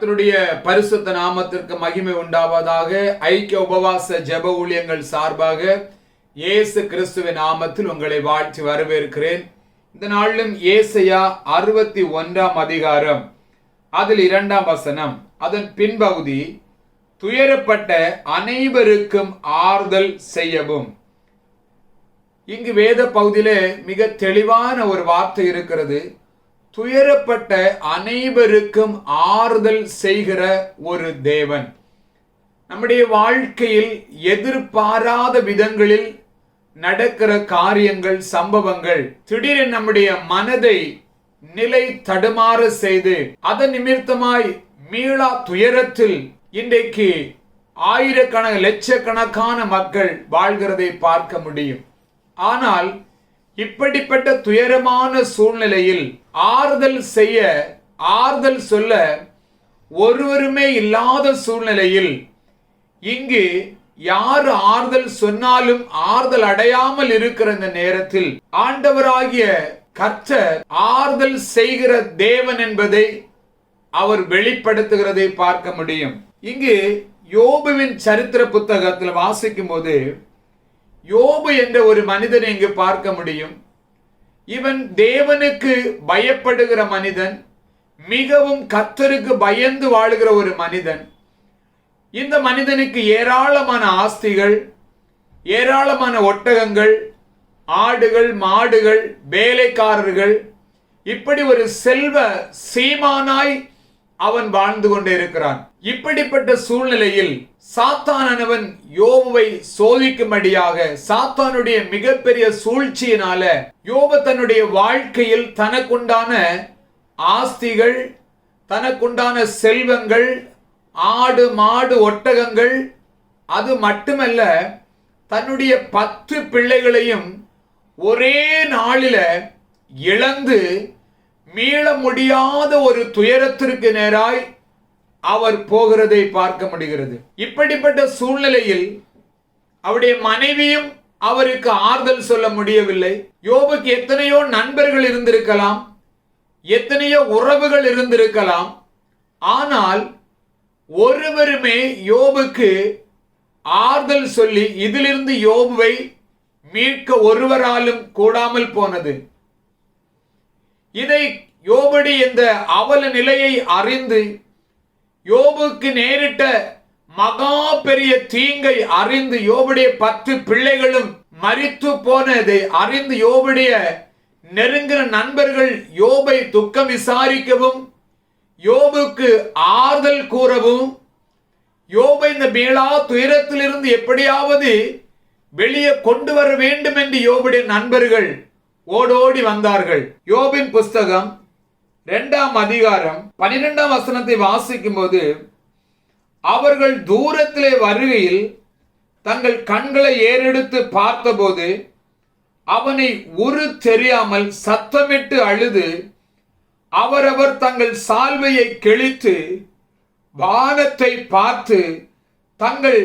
கர்த்தருடைய பரிசுத்த நாமத்திற்கு மகிமை உண்டாவதாக ஐக்கிய உபவாச ஜெப ஊழியங்கள் சார்பாக இயேசு கிறிஸ்துவின் நாமத்தில் உங்களை வாழ்த்தி வரவேற்கிறேன். இந்த நாளிலும் ஏசையா அறுபத்தி ஒன்றாம் அதிகாரம் அதில் இரண்டாம் வசனம். அதன் பின்பகுதி துயரப்பட்ட அனைவருக்கும் ஆறுதல் செய்யவும். இங்கு வேத பகுதியிலே மிக தெளிவான ஒரு வார்த்தை இருக்கிறது. துயரப்பட்ட அனைவருக்கும் ஆறுதல் செய்கிற ஒரு தேவன். நம்முடைய வாழ்க்கையில் எதிர்பாராத விதங்களில் நடக்கிற காரியங்கள் சம்பவங்கள் திடீரென நம்முடைய மனதை நிலை தடுமாற செய்து அதன் நிமித்தமாய் மீளா துயரத்தில் இன்றைக்கு ஆயிரக்கணக்கான லட்சக்கணக்கான மக்கள் வாழ்கிறதை பார்க்க முடியும். ஆனால் இப்படிப்பட்ட துயரமான சூழ்நிலையில் ஆறுதல் செய்ய ஆறுதல் சொல்ல ஒருவருமே இல்லாத சூழ்நிலையில் இங்கு யார் ஆறுதல் சொன்னாலும் ஆறுதல் அடையாமல் இருக்கிற இந்த நேரத்தில் ஆண்டவராகிய கர்த்தர் ஆறுதல் செய்கிற தேவன் என்பதை அவர் வெளிப்படுத்துகிறதை பார்க்க முடியும். இங்கு யோபுவின் சரித்திர புத்தகத்தில் வாசிக்கும் போது யோபு என்ற ஒரு மனிதனை இங்கு பார்க்க முடியும். இவன் தேவனுக்கு பயப்படுகிற மனிதன் மிகவும் கத்தருக்கு பயந்து வாழுகிற ஒரு மனிதன். இந்த மனிதனுக்கு ஏராளமான ஆஸ்திகள் ஏராளமான ஒட்டகங்கள் ஆடுகள் மாடுகள் வேலைக்காரர்கள் இப்படி ஒரு செல்வ சீமானாய் அவன் வாழ்ந்து கொண்டே இருக்கிறான். இப்படிப்பட்ட சூழ்நிலையில் சாத்தானவன் யோபுவை சோதிக்கும்படியாக சாத்தானுடைய மிகப்பெரிய சூழ்ச்சியினால யோபு தன்னுடைய வாழ்க்கையில் தனக்குண்டான ஆஸ்திகள் தனக்குண்டான செல்வங்கள் ஆடு மாடு ஒட்டகங்கள் அது மட்டுமல்ல தன்னுடைய பத்து பிள்ளைகளையும் ஒரே நாளில் இழந்து மீள முடியாத ஒரு துயரத்திற்கு நேராய் அவர் போகிறதை பார்க்க முடிகிறது. இப்படிப்பட்ட சூழ்நிலையில் அவருடைய மனைவியும் அவருக்கு ஆறுதல் சொல்ல முடியவில்லை. யோபுக்கு எத்தனையோ நண்பர்கள் இருந்திருக்கலாம் எத்தனையோ உறவுகள் இருந்திருக்கலாம். ஆனால் ஒருவருமே யோபுக்கு ஆறுதல் சொல்லி இதிலிருந்து யோபுவை மீட்க ஒருவராலும் கூடாமல் போனது. இதை யோபடி இந்த அவல நிலையை அறிந்து யோபுக்கு நேரிட்ட மகா பெரிய தீங்கை அறிந்து யோபுடைய பத்து பிள்ளைகளும் மறித்து போனதை அறிந்து யோபுடைய நெருங்கிற நண்பர்கள் யோபை துக்கம் விசாரிக்கவும் யோபுக்கு ஆறுதல் கூறவும் யோபை இந்த மீளா துயரத்திலிருந்து எப்படியாவது வெளியே கொண்டு வர வேண்டும் என்று யோபுடைய நண்பர்கள் ஓடோடி வந்தார்கள். யோபின் புஸ்தகம் இரண்டாம் அதிகாரம் பனிரெண்டாம் வசனத்தை வாசிக்கும் போது அவர்கள் தூரத்திலே வருகையில் தங்கள் கண்களை ஏறெடுத்து பார்த்தபோது அவனை உரு தெரியாமல் சத்தமிட்டு அழுது அவரவர் தங்கள் சால்வையை கிழித்து வானத்தை பார்த்து தங்கள்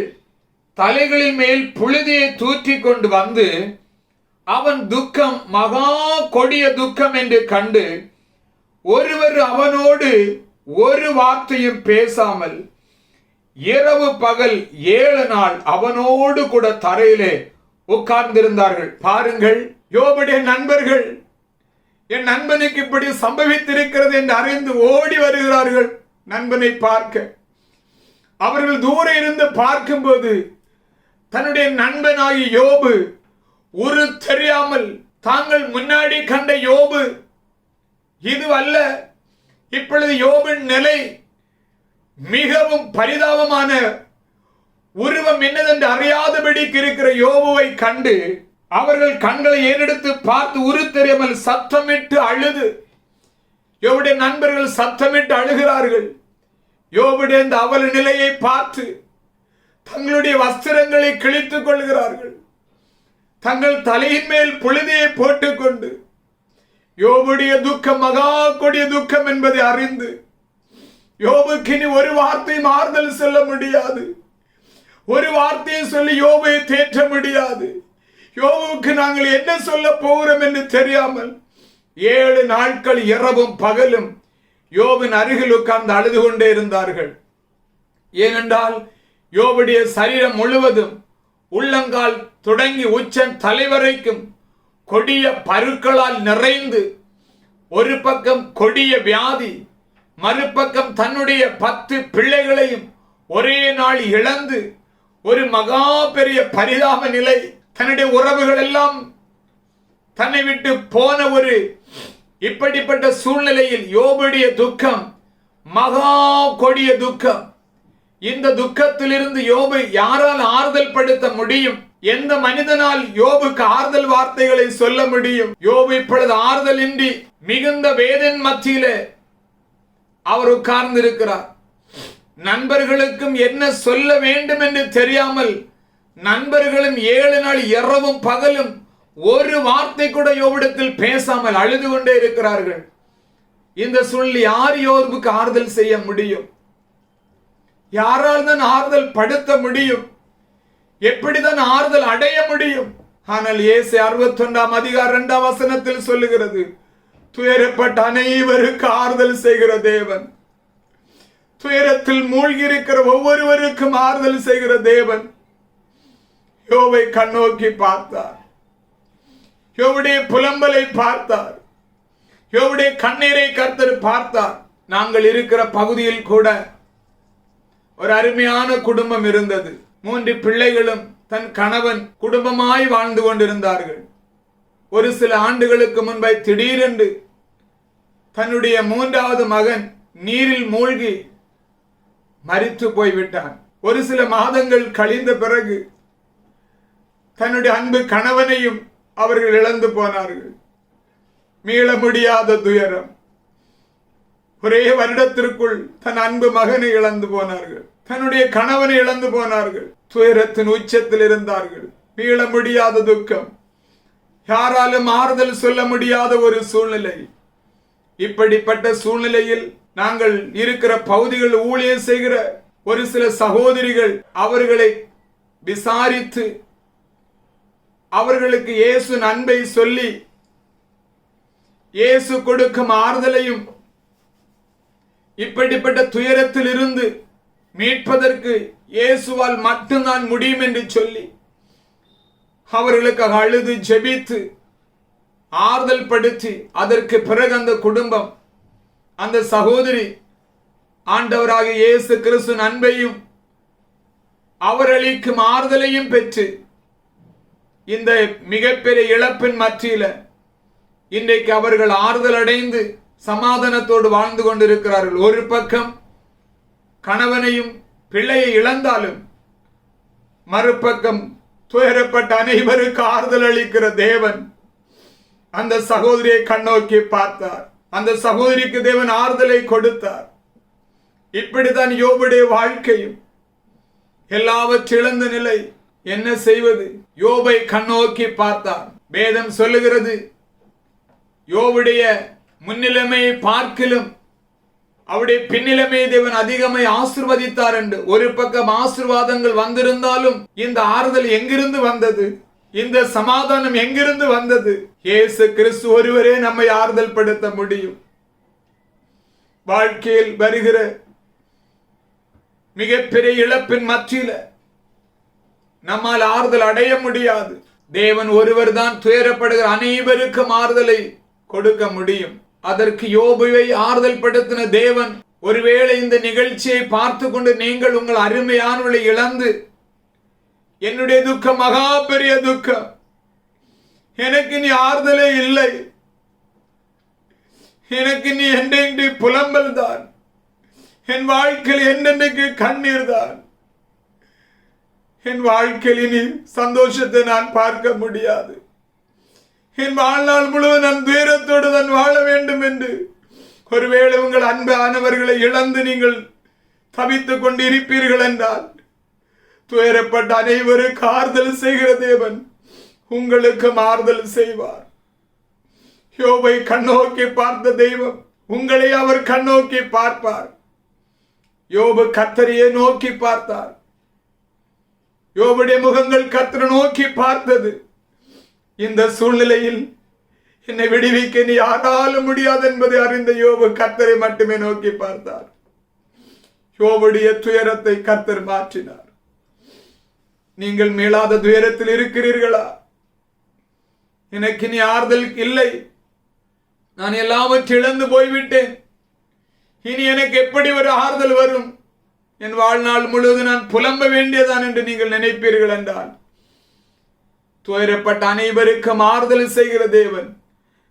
தலைகளின் மேல் புழுதியை தூற்றி கொண்டு வந்து அவன் துக்கம் மகா கொடிய துக்கம் என்று கண்டு ஒருவர் அவனோடு ஒரு வார்த்தையும் பேசாமல் இரவு பகல் ஏழு நாள் அவனோடு கூட தரையிலே உட்கார்ந்திருந்தார்கள். பாருங்கள் யோபுடைய நண்பர்கள் என் நண்பனுக்கு இப்படி சம்பவித்திருக்கிறது என்று அறிந்து ஓடி வருகிறார்கள். நண்பனை பார்க்க. அவர்கள் தூர இருந்து பார்க்கும்போது தன்னுடைய நண்பனாகி யோபு ஒரு தெரியாமல் தாங்கள் முன்னாடி கண்ட யோபு இது அல்ல இப்பொழுது யோபின் நிலை மிகவும் பரிதாபமான உருவம் என்னதென்று அறியாதபடிக்கு இருக்கிற யோபுவை கண்டு அவர்கள் கண்களை ஏறெடுத்து பார்த்து உரு தெரியாமல் சத்தமிட்டு அழுது. யோபுடைய நண்பர்கள் சத்தமிட்டு அழுகிறார்கள். யோபுடைய இந்த அவல நிலையை பார்த்து தங்களுடைய வஸ்திரங்களை கிழித்துக் கொள்கிறார்கள். தங்கள் தலையின் மேல் புழுதியை போட்டுக்கொண்டு யோபுடைய துக்கம் மகா கொடிய துக்கம் என்பதை அறிந்து யோபுக்கு இனி ஒரு வார்த்தை மாறுதல் சொல்ல முடியாது. ஒரு வார்த்தையை சொல்லி யோபை தேற்ற முடியாது. யோபுக்கு நாங்கள் என்ன சொல்ல போகிறோம் என்று தெரியாமல் ஏழு நாட்கள் இரவும் பகலும் யோபின் அருகில் உட்கார்ந்து அழுது கொண்டே இருந்தார்கள். ஏனென்றால் யோபுடைய சரீரம் முழுவதும் உள்ளங்கால் தொடங்கி உச்சன் தலைவரைக்கும் கொடிய பருக்களால் நிறைந்து ஒரு பக்கம் கொடிய வியாதி மறுபக்கம் தன்னுடைய பத்து பிள்ளைகளையும் ஒரே நாள் இழந்து ஒரு மகா பெரிய பரிதாப நிலை தன்னுடைய உறவுகள் எல்லாம் தன்னை விட்டு போன ஒரு இப்படிப்பட்ட சூழ்நிலையில் யோபுடைய துக்கம் மகா கொடிய துக்கம். இந்த துக்கத்திலிருந்து யோபை யாரால் ஆறுதல் படுத்த முடியும்? எந்த மனிதனால் யோபுக்கு ஆறுதல் வார்த்தைகளை சொல்ல முடியும்? யோபு இப்பொழுது ஆறுதல் இன்றி மிகுந்த வேதன் மத்தியிலே அவர் உட்கார்ந்து இருக்கிறார் நண்பர்களுக்கும் என்ன சொல்ல வேண்டும் என்று தெரியாமல் நண்பர்களும் ஏழு நாள் இரவும் பகலும் ஒரு வார்த்தை கூட யோவிடத்தில் பேசாமல் அழுது கொண்டே இருக்கிறார்கள். இந்த சூழ்நிலை யார் யோபுக்கு ஆறுதல் செய்ய முடியும்? யாரால் தான் ஆறுதல் படுத்த முடியும்? எப்படிதான் ஆறுதல் அடைய முடியும்? ஆனால் ஏசு அறுபத்தி ஒன்றாம் அதிகார இரண்டாம் வசனத்தில் சொல்லுகிறது துயரப்பட்ட அனைவருக்கு ஆறுதல் செய்கிற தேவன். துயரத்தில் மூழ்கி இருக்கிற ஒவ்வொருவருக்கும் ஆறுதல் செய்கிற தேவன். யோவை கண்ணோக்கி பார்த்தார். யோவுடைய புலம்பலை பார்த்தார். யோவுடைய கண்ணீரை கர்த்தர் பார்த்தார். நாங்கள் இருக்கிற பகுதியில் கூட ஒரு அருமையான குடும்பம் இருந்தது. மூன்று பிள்ளைகளும் தன் கணவன் குடும்பமாய் வாழ்ந்து கொண்டிருந்தார்கள். ஒரு சில ஆண்டுகளுக்கு முன்பை திடீரென்று தன்னுடைய மூன்றாவது மகன் நீரில் மூழ்கி மரித்து போய்விட்டான். ஒரு சில மாதங்கள் கழிந்த பிறகு தன்னுடைய அன்பு கணவனையும் அவர்கள் இழந்து போனார்கள். மீள முடியாத துயரம். ஒரே வருடத்திற்குள் தன் அன்பு மகனை இழந்து போனார்கள். தன்னுடைய கணவனை இழந்து போனார்கள். துயரத்தின் உச்சத்தில் இருந்தார்கள். மீள முடியாத துக்கம். யாராலும் ஆறுதல் சொல்ல முடியாத ஒரு சூழ்நிலை. இப்படிப்பட்ட சூழ்நிலையில் நாங்கள் இருக்கிற பகுதிகள் ஊழியர் செய்கிற ஒரு சில சகோதரிகள் அவர்களை விசாரித்து அவர்களுக்கு இயேசு அன்பை சொல்லி இயேசு கொடுக்கும் ஆறுதலையும் இப்படிப்பட்ட துயரத்தில் இருந்து மீட்பதற்கு இயேசுவால் மட்டும்தான் முடியும் என்று சொல்லி அவர்களுக்காக அழுது ஜெபித்து ஆறுதல் படுத்தி அதற்கு பிறகு அந்த குடும்பம் அந்த சகோதரி ஆண்டவராக இயேசு கிறிஸ்து அன்பையும் அவரளிக்கும் ஆறுதலையும் பெற்று இந்த மிகப்பெரிய இழப்பின் மத்தியில் இன்றைக்கு அவர்கள் ஆறுதல் அடைந்து சமாதானத்தோடு வாழ்ந்து கொண்டிருக்கிறார்கள். ஒரு பக்கம் கணவனையும் பிள்ளையை இழந்தாலும் மறுபக்கம் துயரப்பட்ட அனைவருக்கு ஆறுதல் அளிக்கிற தேவன் அந்த சகோதரியை கண்ணோக்கி பார்த்தார். அந்த சகோதரிக்கு தேவன் ஆறுதலை கொடுத்தார். இப்படித்தான் யோபுடைய வாழ்க்கையும் எல்லாவற்றிழந்த நிலை என்ன செய்வது? யோபை கண்ணோக்கி பார்த்தார். வேதம் சொல்லுகிறது யோவுடைய முன்னிலைமையை பார்க்கிலும். அவருடைய பின்னிலைமை தேவன் அதிகமாய் ஆசிர்வதித்தார் என்று. ஒரு பக்கம் ஆசிர்வாதங்கள் வந்திருந்தாலும் இந்த ஆறுதல் எங்கிருந்து வந்தது? இந்த சமாதானம் எங்கிருந்து வந்தது? இயேசு கிறிஸ்து ஒருவரே நம்மை ஆறுதல் படுத்த முடியும். வாழ்க்கையில் வருகிற மிகப்பெரிய இழப்பின் மத்தியில நம்மால் ஆறுதல் அடைய முடியாது. தேவன் ஒருவர் தான் துயரப்படுகிற அனைவருக்கும் ஆறுதலை கொடுக்க முடியும். அதற்கு யோபுவை ஆறுதல் படுத்தின தேவன் ஒருவேளை இந்த நிகழ்ச்சியை பார்த்து கொண்டு நீங்கள் உங்கள் அருமையானவளை இழந்து என்னுடைய துக்கம் மகா பெரிய துக்கம் எனக்கு நீ ஆறுதலே இல்லை. எனக்கு நீ என்றென்று புலம்பல் தான். என் வாழ்க்கையில் என்னென்னைக்கு கண்ணீர் தான். என் வாழ்க்கையில் இனி சந்தோஷத்தை நான் பார்க்க முடியாது. என் வாழ்நாள் முழுவதும் நான் துயரத்தோடு நான் வாழ வேண்டும் என்று. ஒருவேளை உங்கள் அன்பானவர்களை இழந்து நீங்கள் தவித்துக் கொண்டு இருப்பீர்கள் என்றால் துயரப்பட்ட அனைவருக்கு ஆறுதல் செய்கிற தேவன் உங்களுக்கு ஆறுதல் செய்வார். யோபை கண்ணோக்கி பார்த்த தெய்வம் உங்களை அவர் கண்ணோக்கி பார்ப்பார். யோபு கத்தரையே நோக்கி பார்த்தார். யோபுடைய முகங்கள் கத்தரை நோக்கி பார்த்தது. இந்த சூழ்நிலையில் என்னை விடுவிக்க நீ யாராலும் முடியாது என்பதை அறிந்த யோபு கர்த்தரை மட்டுமே நோக்கி பார்த்தார். யோபுடைய துயரத்தை கர்த்தர் மாற்றினார். நீங்கள் மீளாத துயரத்தில் இருக்கிறீர்களா? எனக்கு இனி ஆறுதல் இல்லை. நான் எல்லாவற்றையும் இழந்து போய்விட்டேன். இனி எனக்கு எப்படி ஒரு ஆறுதல் வரும்? என் வாழ்நாள் முழுவதும் நான் புலம்ப வேண்டியதான் என்று நீங்கள் நினைப்பீர்கள் என்றால் துயரப்பட்ட அனைவருக்கும் ஆறுதல் செய்கிற தேவன்.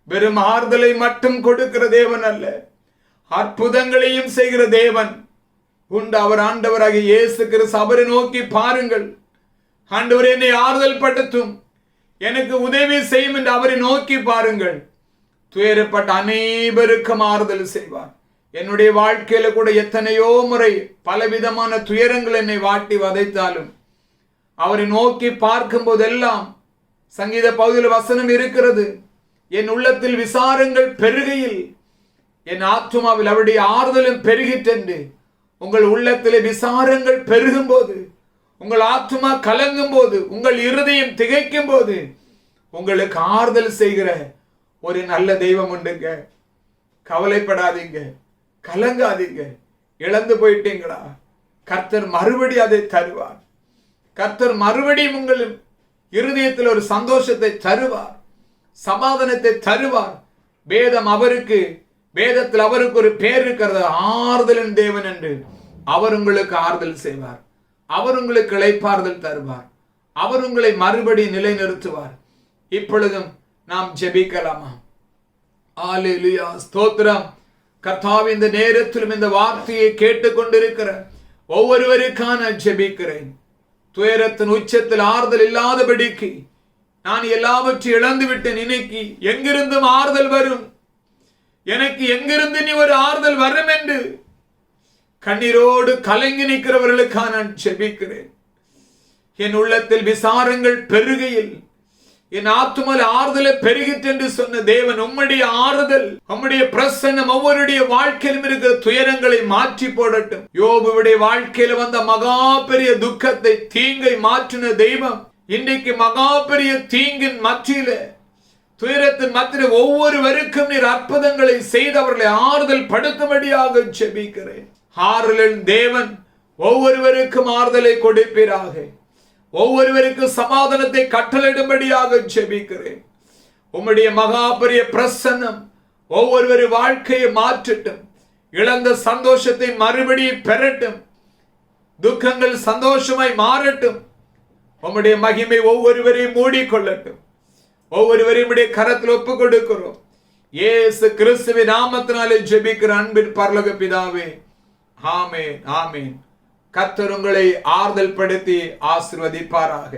வெறும் ஆறுதலை மட்டும் கொடுக்கிற தேவன் அல்ல. அற்புதங்களையும் செய்கிற தேவன். உண்டு அவர் ஆண்டவராக இயேசு கிறிஸ்து அவரை நோக்கி பாருங்கள். ஆண்டவர் என்னை ஆறுதல் படுத்தும் எனக்கு உதவி செய்யும் என்று அவரை நோக்கி பாருங்கள். துயரப்பட்ட அனைவருக்கும் ஆறுதல் செய்வார். என்னுடைய வாழ்க்கையில கூட எத்தனையோ முறை பலவிதமான துயரங்கள் என்னை வாட்டி வதைத்தாலும் அவரை நோக்கி பார்க்கும் போதெல்லாம் சங்கீத பகுதியில் வசனம் இருக்கிறது. என் உள்ளத்தில் விசாரங்கள் பெருகையில் என் ஆத்மாவில் அவருடைய ஆறுதலும் பெருகிட்டென்று உங்கள் உள்ளத்தில் விசாரங்கள் பெருகும் போது உங்கள் ஆத்மா கலங்கும் போது உங்கள் இருதயம் திகைக்கும் போது உங்களுக்கு ஆறுதல் செய்கிற ஒரு நல்ல தெய்வம் உண்டுங்க. கவலைப்படாதீங்க. கலங்காதீங்க. இழந்து போயிட்டீங்களா? கர்த்தர் மறுபடி அதை தருவார். கர்த்தர் மறுபடியும் உங்களின் இருதயத்தில் ஒரு சந்தோஷத்தை தருவார். சமாதானத்தை தருவார். வேதம் அவருக்கு வேதத்தில் அவருக்கு ஒரு பேர் இருக்கிறது. ஆறுதலின் தேவன் என்று. அவர் உங்களுக்கு ஆறுதல் செய்வார். அவர் உங்களுக்கு இழைப்பாறுதல் தருவார். அவர் உங்களை மறுபடி நிலைநிறுத்துவார். இப்பொழுதும் நாம் ஜெபிக்கலாமா? ஆலேலுயா ஸ்தோத்திரம். கர்த்தாவி இந்த நேரத்திலும் இந்த வார்த்தையை கேட்டுக்கொண்டிருக்கிற ஒவ்வொருவருக்கான ஜெபிக்கிறேன். துயரத்தின் உச்சத்தில் ஆறுதல் இல்லாதபடிக்கு நான் எல்லாவற்றையும் இழந்து விட்டேன் இன்னைக்கு எங்கிருந்தும் ஆறுதல் வரும்? எனக்கு எங்கிருந்து நீ ஒரு ஆறுதல் வரும் என்று? கண்ணீரோடு கலங்கி நிற்கிறவர்களுக்காக நான் செபிக்கிறேன். என் உள்ளத்தில் விசாரங்கள் பெருகையில் என் ஆத்துமல் ஆறுதலை பெருகிட்டு என்று சொன்ன தேவன் உம்முடைய ஆறுதல் உம்முடைய பிரசன்னம் ஒவ்வொருடைய வாழ்க்கையிலும் இருக்கிற துயரங்களை மாற்றி போடட்டும். யோபுடைய வாழ்க்கையில வந்த மகா பெரிய துக்கத்தை தீங்கை மாற்றின தெய்வம் இன்றைக்கு மகா பெரிய தீங்கின் மத்தியில துயரத்தின் மத்தியில ஒவ்வொருவருக்கும் நீர் அற்புதங்களை செய்து அவர்களை ஆறுதல் படுத்தும்படியாக செபிக்கிறேன் ஆறுதல் தேவன் ஒவ்வொருவருக்கும் ஆறுதலை கொடுப்பீராக. ஒவ்வொருவருக்கும் சமாதானத்தை கட்டளிடும்படியாக ஜெபிக்கிறேன். உம்முடைய மகாபரிய பிரசன்னம் ஒவ்வொருவரு வாழ்க்கையை மாற்றட்டும். இழந்த சந்தோஷத்தை மறுபடியும் பெறட்டும். துக்கங்கள் சந்தோஷமாய் மாறட்டும். உம்முடைய மகிமை ஒவ்வொருவரையும் மூடிக்கொள்ளட்டும். ஒவ்வொருவரையும் கரத்தில் ஒப்பு கொடுக்கிறோம் ஏசு கிறிஸ்துவின் நாமத்தினாலே ஜெபிக்கிற அன்பின் பரலக பிதாவே. ஆமேன் ஆமேன். கத்தருங்களை உங்களை ஆறுதல் படுத்தி ஆசிர்வதிப்பாராக.